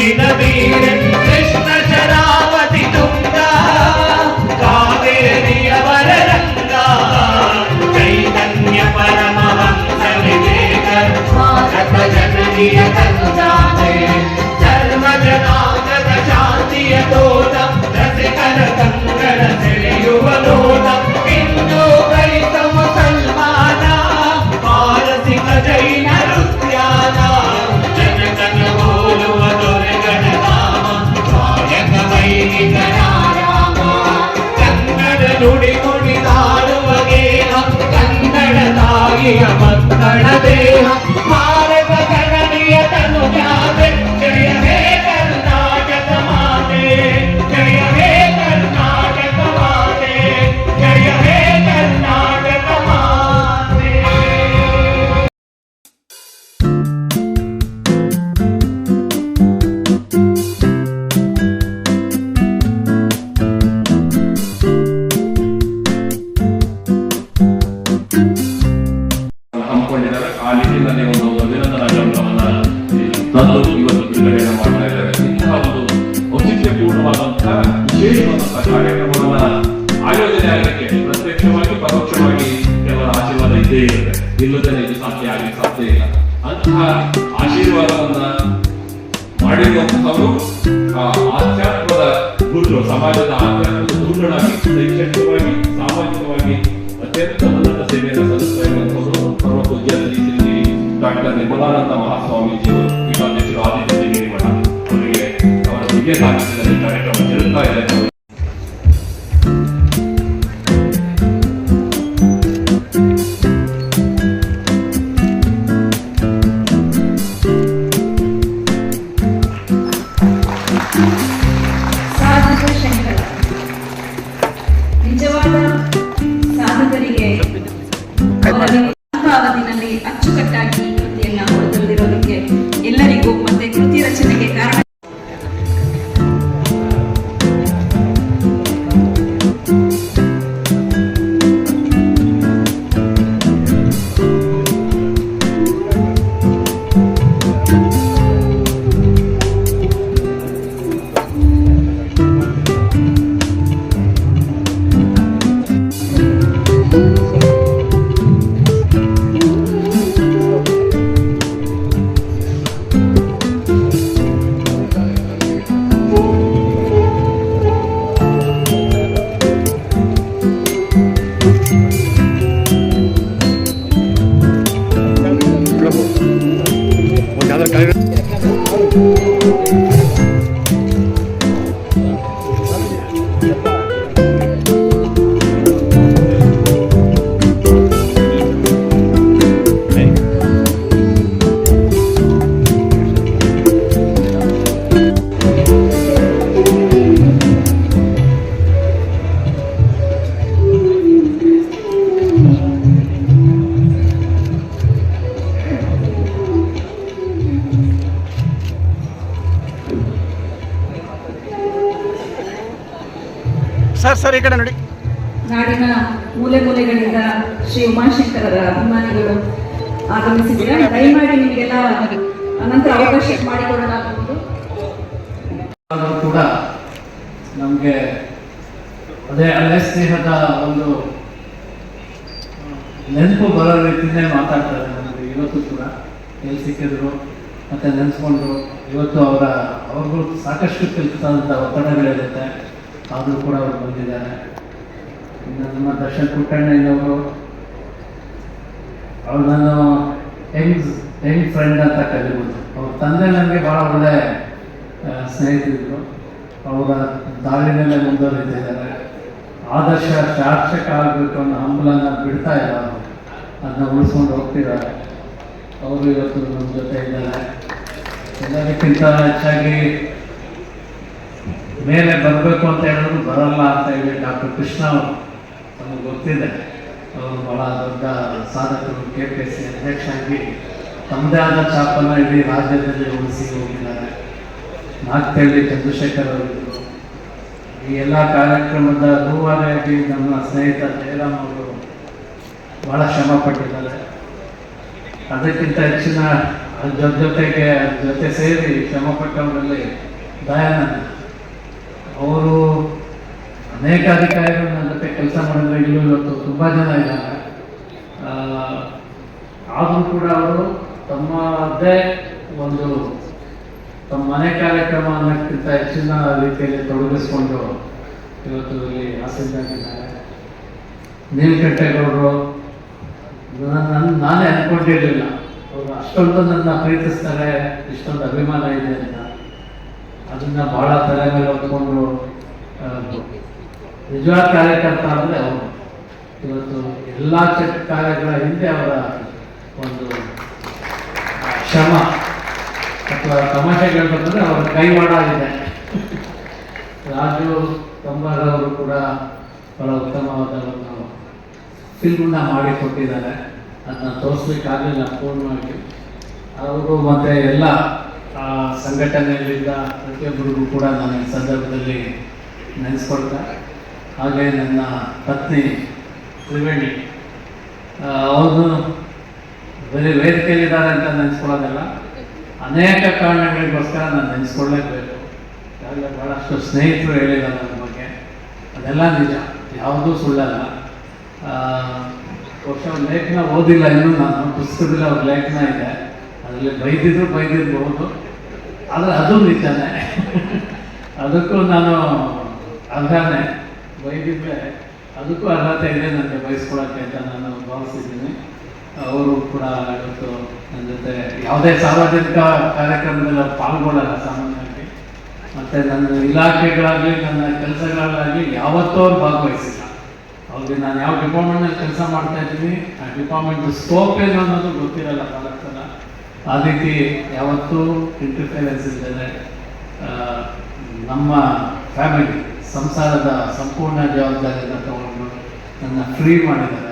ಮೆಚ್ಚಿದ ತಂದು ಇವತ್ತು ಬಿಡುಗಡೆಯನ್ನು ಮಾಡ್ತಾ ಇದ್ದಾರೆ ಇಂತಹ ಒಂದು ಔಚಿತ್ಯಪೂರ್ಣವಾದಂತಹ ವಿಶೇಷವಾದಂತಹ ಕಾರ್ಯಕ್ರಮವನ್ನ ಆಯೋಜನೆ ಆಗಲಿಕ್ಕೆ ಪ್ರತ್ಯಕ್ಷವಾಗಿ ಪರೋಕ್ಷವಾಗಿ ಕೆಲವರ ಆಶೀರ್ವಾದ ಇದ್ದೇ ಇರುತ್ತೆ ಇಲ್ಲದೇ ಇದು ಸಾಧ್ಯ ಆಗಲಿ ಸಾಧ್ಯ ಇಲ್ಲ ಅಂತಹ ಆಶೀರ್ವಾದವನ್ನ ಮಾಡಿರುವಂತಹವರು ಆಧ್ಯಾತ್ಮದ ಗುರುಗಳು ಸಮಾಜದ ಆಧ್ಯಾತ್ಮದ ಗುರುಗಳಾಗಿ ಶೈಕ್ಷಣಿಕವಾಗಿ ಸಾಮಾಜಿಕವಾಗಿ ಅತ್ಯಂತ ಉನ್ನತ ಸೇವೆಯನ್ನು ಸಲ್ಲಿಸ್ತಾ ಇರುವಂತಹವರು ಶ್ರೀ ಡಾಕ್ಟರ್ ನಿರ್ಮಲಾನಂದ ಮಹಾಸ್ವಾಮೀಜಿಯವರು ಜರುಗ್ತಾ ಇದೆ ನಿಜವಾದ ಸಾಧಕರಿಗೆ ಅಚ್ಚುಕಟ್ಟಾಗಿ ಕೃತಿಯನ್ನ ಹೊರತಂದಿರೋದಕ್ಕೆ ಸರ್ ಸರ್ ಈ ಕಡೆ ನೋಡಿ. ನಾಡಿನ ಮೂಲೆ ಮೂಲೆಗಳಿಂದ ಶ್ರೀ ಉಮಾಶಂಕರರ ಅಭಿಮಾನಿಗಳು ಆಗಮಿಸಿದ್ದೀರಾ? ದಯಮಾಡಿ ನಿಮಗೆಲ್ಲ ಅನಂತರ ಅವಕಾಶ ಮಾಡಿಕೊಡಲಾಗುವುದು ಕೂಡ ನಮಗೆ ಅದೇ ಅಲೆ ಸ್ನೇಹದ ಒಂದು ನೆನಪು ಬರೋ ರೀತಿಯೇ ಮಾತಾಡ್ತಾರೆ ನಮಗೆ. ಇವತ್ತು ಕೂಡ ಎಲ್ಲಿ ಸಿಕ್ಕಿದ್ರು ಮತ್ತೆ ನೆನೆಸ್ಕೊಂಡ್ರು ಇವತ್ತು ಅವರ ಅವ್ರಿಗೂ ಸಾಕಷ್ಟು ಕೆಲಸದಂಥ ಒತ್ತಡಗಳಿರುತ್ತೆ. ಆದರೂ ಕೂಡ ಅವರು ಬಂದಿದ್ದಾರೆ ಇನ್ನು ನಮ್ಮ ದರ್ಶನ್ ಕುಟ್ಟಣ್ಣಯ್ಯನವರು ಅವ್ರು ನಾನು ಯಂಗ್ ಯಂಗ್ ಫ್ರೆಂಡ್ ಅಂತ ಕರಿಬೋದು. ಅವ್ರ ತಂದೆ ನನಗೆ ಭಾಳ ಒಳ್ಳೆ ಸ್ನೇಹಿತರಿದ್ದರು ಅವರ ದಾರಿನಲ್ಲೇ ಮುಂದುವರಿತಿದ್ದಾರೆ ಆದರ್ಶ ಶಾಸಕ ಆಗಬೇಕು ಅನ್ನೋ ಹಂಬಲನ ಬಿಡ್ತಾ ಇಲ್ಲ ಅವರು. ಅದನ್ನ ಉಳಿಸ್ಕೊಂಡು ಹೋಗ್ತಿದ್ದಾರೆ. ಅವರು ಇವತ್ತು ನಮ್ಮ ಜೊತೆ ಇದ್ದಾರೆ. ಎಲ್ಲದಕ್ಕಿಂತ ಹೆಚ್ಚಾಗಿ ಮೇಲೆ ಬರಬೇಕು ಅಂತ ಹೇಳಿದ್ರು, ಬರಲ್ಲ ಅಂತ ಹೇಳಿ ಡಾಕ್ಟರ್ ಕೃಷ್ಣ ಅವರು ನಮಗೆ ಗೊತ್ತಿದೆ. ಅವರು ಬಹಳ ದೊಡ್ಡ ಸಾಧಕರು, ಕೆ ಪಿ ಸಿ ಅಧ್ಯಕ್ಷ ಆಗಿ ತಮ್ಮದೇ ಆದ ಛಾಪನ್ನು ಇಡೀ ರಾಜ್ಯದಲ್ಲಿ ಉಳಿಸಿ ಹೋಗಿದ್ದಾರೆ. ನಾಗ್ತಳ್ಳಿ ಚಂದ್ರಶೇಖರ್ ಅವರಿದ್ದರು ಈ ಎಲ್ಲ ಕಾರ್ಯಕ್ರಮದ ರೂವಾರಿಯಾಗಿ ನಮ್ಮ ಸ್ನೇಹಿತ ಜಯರಾಮ್ ಅವರು ಬಹಳ ಶ್ರಮ ಪಟ್ಟಿದ್ದಾರೆ ಅದಕ್ಕಿಂತ ಹೆಚ್ಚಿನ ಜೊತೆಗೆ ಜೊತೆ ಸೇರಿ ಶ್ರಮಪಟ್ಟವರಲ್ಲಿ ದಯಾನಂದ. ಅವರು ಅನೇಕ ಅಧಿಕಾರಿಗಳು ನನ್ನ ಜೊತೆ ಕೆಲಸ ಮಾಡಿದ್ರೆ ಇಲ್ಲೂ ಇವತ್ತು ತುಂಬ ಜನ ಇದ್ದಾರೆ. ಆದರೂ ಕೂಡ ಅವರು ತಮ್ಮದೇ ಒಂದು ತಮ್ಮ ಮನೆ ಕಾರ್ಯಕ್ರಮ ಅನ್ನೋಕ್ಕಿಂತ ಹೆಚ್ಚಿನ ರೀತಿಯಲ್ಲಿ ತೊಡಗಿಸ್ಕೊಂಡು ಇವತ್ತು ಇಲ್ಲಿ ಆಸಿದ್ದಾಗಿದ್ದಾರೆ ನೀಲಕಂಠೇಗೌಡರು, ನನ್ನ ನಾನೇ ಅಂದ್ಕೊಂಡಿರಲಿಲ್ಲ ಅವರು ಅಷ್ಟೊಂದು ನನ್ನ ಪ್ರೀತಿಸ್ತಾರೆ, ಇಷ್ಟೊಂದು ಅಭಿಮಾನ ಇದೆ ಅಂತ. ಅದನ್ನ ಬಹಳ ತಲೆ ಮೇಲೆ ಹೊತ್ಕೊಂಡು ನಿಜವಾದ ಕಾರ್ಯಕರ್ತ ಅಂದರೆ ಅವರು. ಇವತ್ತು ಎಲ್ಲ ಚಟ್ ಕಾರ್ಯಗಳ ಹಿಂದೆ ಅವರ ಒಂದು ಶ್ರಮ ಅಥವಾ ತಮಾಷೆಗಳು ಬಂದರೆ ಅವರ ಕೈವಾಡ ಇದೆ. ರಾಜು ಕಂಬಾರವರು ಕೂಡ ಬಹಳ ಉತ್ತಮವಾದ ಒಂದು ಫಿಲ್ಮ್ನ ಮಾಡಿ ಕೊಟ್ಟಿದ್ದಾರೆ ಅದನ್ನ ತೋರಿಸ್ಲಿಕ್ಕಾಗಲಿಲ್ಲ, ಪೂರ್ಣವಾಗಿ. ಅವರು ಮತ್ತೆ ಎಲ್ಲ ಆ, ಸಂಘಟನೆಗಳಿಂದ ಪ್ರತಿಯೊಬ್ಬರಿಗೂ ಕೂಡ ನಾನು ಈ ಸಂದರ್ಭದಲ್ಲಿ ನೆನೆಸ್ಕೊಳ್ತಾ ಹಾಗೆ ನನ್ನ ಪತ್ನಿ ತ್ರಿವೇಣಿ ಅವರು ಬರೀ ವೇದಿಕೆಯಲ್ಲಿದ್ದಾರೆ ಅಂತ ನೆನೆಸ್ಕೊಳ್ಳೋದಲ್ಲ ಅನೇಕ ಕಾರಣಗಳಿಗೋಸ್ಕರ ನಾನು ನೆನೆಸ್ಕೊಳ್ಳೇಬೇಕು. ಈಗಾಗಲೇ ಭಾಳಷ್ಟು ಸ್ನೇಹಿತರು ಹೇಳಿಲ್ಲ ನನ್ನ ಬಗ್ಗೆ. ಅದೆಲ್ಲ ನಿಜ ಯಾವುದೂ ಸುಳ್ಳಲ್ಲ. ವರ್ಷ ಲೇಖನ ಓದಿಲ್ಲ ಇನ್ನೂ ನಾನು ಪುಸ್ತಕದಲ್ಲಿ ಅವ್ರ ಲೇಖನ ಇದೆ. ಬೈದಿದ್ರು ಬೈದಿರ್ಬಹುದು ಆದರೆ ಅದು ನಿಜನೇ. ಅದಕ್ಕೂ ನಾನು ಅರ್ಹನೇ. ಬೈದಿದ್ರೆ ಅದಕ್ಕೂ ಅರ್ಹತೆ ಇದೆ ನನಗೆ ಬಯಸ್ಕೊಳಕ್ಕೆ ಅಂತ ನಾನು ಭಾವಿಸಿದ್ದೀನಿ. ಅವರು ಕೂಡ ಇವತ್ತು ನನ್ನ ಜೊತೆ ಯಾವುದೇ ಸಾರ್ವಜನಿಕ ಕಾರ್ಯಕ್ರಮದಲ್ಲಿ ಪಾಲ್ಗೊಳ್ಳಲ್ಲ ಸಾಮಾನ್ಯವಾಗಿ. ಮತ್ತು ನನ್ನ ಇಲಾಖೆಗಳಾಗಲಿ, ನನ್ನ ಕೆಲಸಗಳಾಗಲಿ ಯಾವತ್ತೂ ಅವ್ರು ಭಾಗವಹಿಸಿಲ್ಲ. ಅವ್ರಿಗೆ ನಾನು ಯಾವ ಡಿಪಾರ್ಟ್ಮೆಂಟ್ನಲ್ಲಿ ಕೆಲಸ ಮಾಡ್ತಾ ಇದ್ದೀನಿ, ಆ ಡಿಪಾರ್ಟ್ಮೆಂಟ್ ಸ್ಕೋಪ್ ಏನು ಅನ್ನೋದು ಗೊತ್ತಿರಲ್ಲ ಕಾಲಕ್ಕೆ ಆ ರೀತಿ ಯಾವತ್ತೂ ಇಂಟರ್ಫಿಯರೆನ್ಸ್ ಇಲ್ಲದೆ ನಮ್ಮ ಫ್ಯಾಮಿಲಿ ಸಂಸಾರದ ಸಂಪೂರ್ಣ ಜವಾಬ್ದಾರಿಯನ್ನು ತಗೊಂಡು ನನ್ನ ಫ್ರೀ ಮಾಡಿದ್ದಾರೆ.